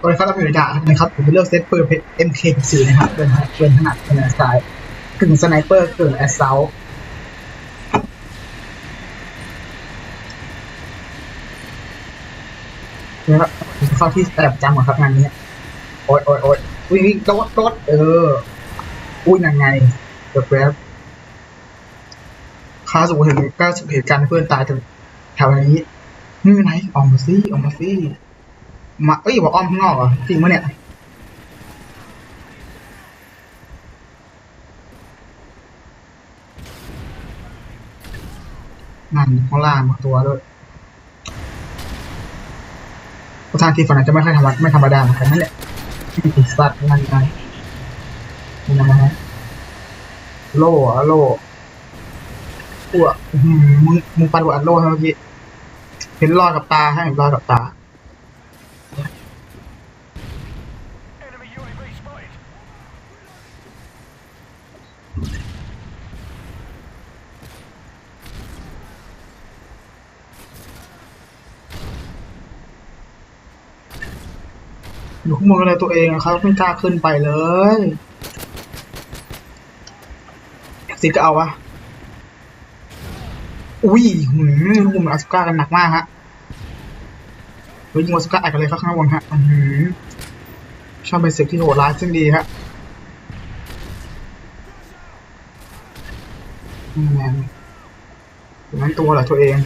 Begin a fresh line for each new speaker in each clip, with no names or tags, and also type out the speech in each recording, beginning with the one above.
โดยครับเราอยู่ในดานนะครับ ผมจะเลือกเซตปืน MK14 นะครับเป็นเป็นขนาดเป็นสไตล์กึ่งสไนเปอร์กึ่งแอสเซลนะครับเข้าที่แอบจำก่อนครับงานนี้โอ๊ยโอ๊ยโอ๊ยวิ่งวิ่งรถรถเอออุ้ยยังไงเกือบแล้วค้าสุขเห็นก็เหตุการณ์เพื่อนตายแถวนี้นี่ไหนออกมาสิออกมาสิ มาเอ้ยบอกอ้อมข้างนอกเหรอจริงปะเนี่ยนั่นข้างล่างมาตัวด้วยประธานทีฝันอาจจะไม่ค่อยธรรมดาไม่ธรรมดาเหมือนกันนั่นแหละที่สัตว์นั่นไงนี่นะฮะโล่อะโล่อ้วกมึงมึงปันหัวอัดโล่ให้เมื่อกี้เห็นรอยกับตาให้รอยกับตา อยู่ข้างบนอะไรตัวเองอะครับไม่กล้าขึ้นไปเลยสิก็เอาวะ อุ้ยหืมลูกมุมอาสก้ากันหนักมากฮะเฮ้ยยิงอาสก้าอัดกันเลยครับข้างบนฮะหือชอบเป็นศึกที่โหดร้ายซึ่งดีฮะแมนอย่นั้นตัวเหรอตัวเอง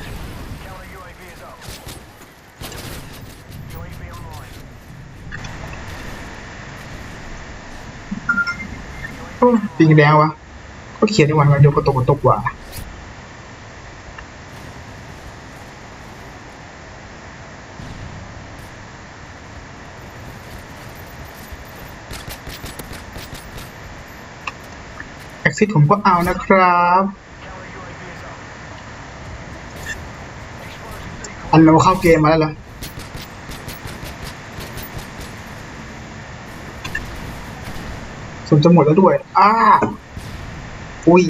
ปิงแดงวะ ก็เขียนในวันวันเดียวก็ตกก็ตกว่ะแอคซิสผมก็เอานะครับอันเราเข้าเกมมาแล้วเหรอส่ว นจะหมดแล้วด้วย อ้า อุ้ย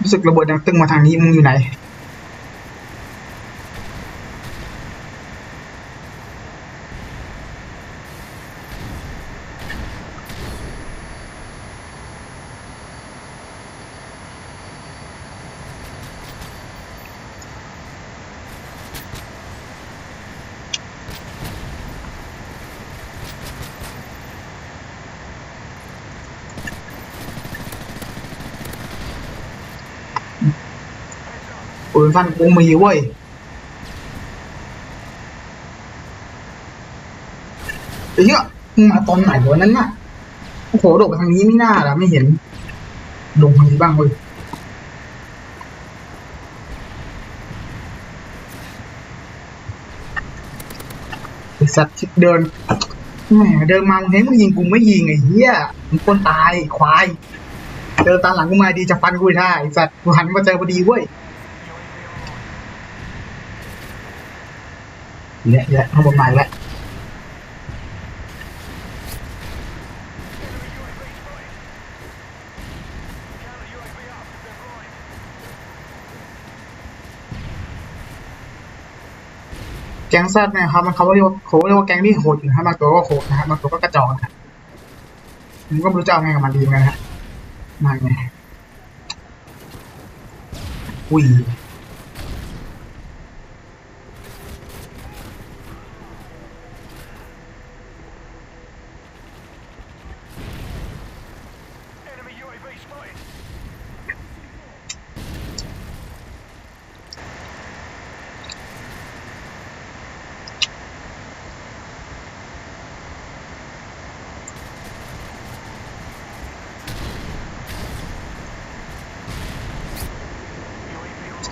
รู้สึกระเบิดดังตึงมาทางนี้มึงอยู่ไหน นสั้นกูมีเว้ยไอ้เหี้ยมาตอนไหนวะนั้นน่ะโอ้โหโดดไปทางนี้ไม่น่าละไม่เห็นลงทางนี้บ้างเว้ยไอ้สัตว์ที่เดินแหมเดินมามึงเห็นมึงยิงกูไม่ยิงไอ้เหี้ยมึงคนตายควายเจอตาหลังกูมาดีจะฟันกูได้ไอ้สัตว์กูหันมาเจอพอดีเว้ย เนี่ยเนี่ยข้างบนม่แล้วแก๊งซัดเนี่ยครับมันเขาเรียกว่าเขาเรียกว่าแก๊งที่โหดอยู่นะฮะบางตัวก็โหดนะฮะบางตัวก็กระจอกนะฮะผมก็ไม่รู้จะเอาไงกับมันดีเหมือนกันนะฮะมาไงอุ้ย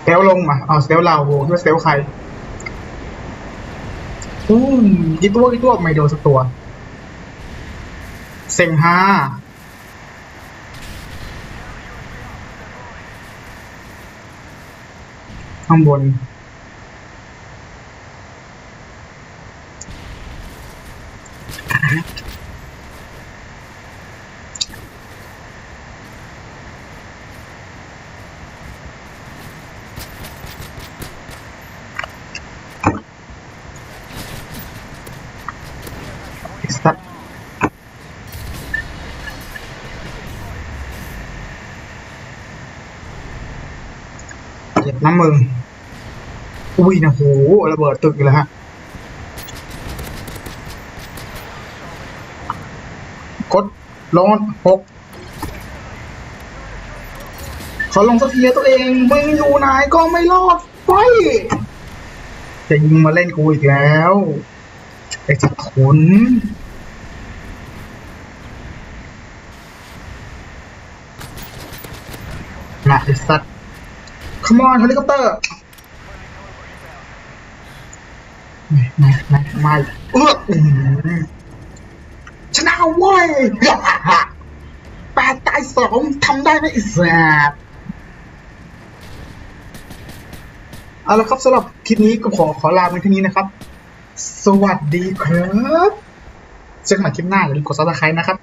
เซลลงมาเอาเซลเราโว้ด้วยเซลใครอืมกี่ตัวกี่ตัวไม่โดนสักตัว เซ็งห้าข้างบน จ็บน้ำมึงอุ้ยนะโหระเบิดตึกเลยฮะกดลงหกขอลงสักทีตัวเองมึงอยู่ไหนก็ไม่รอดไปจะยิงมาเล่นกูอีกแล้วไอ้สักขนนะไอ้สัตว์ come on เฮลิคอปเตอร์ไม่ไม่ไม่ไม่เออชนะเว้ยแปดตายสองทำได้ไหมไอ้สัตว์เอาละครับสำหรับคลิปนี้ก็ขอขอลาไปที่นี้นะครับ สวัสดีครับเจอกันใหม่คลิปหน้าอย่าลืมกดซับสไครต์นะครับ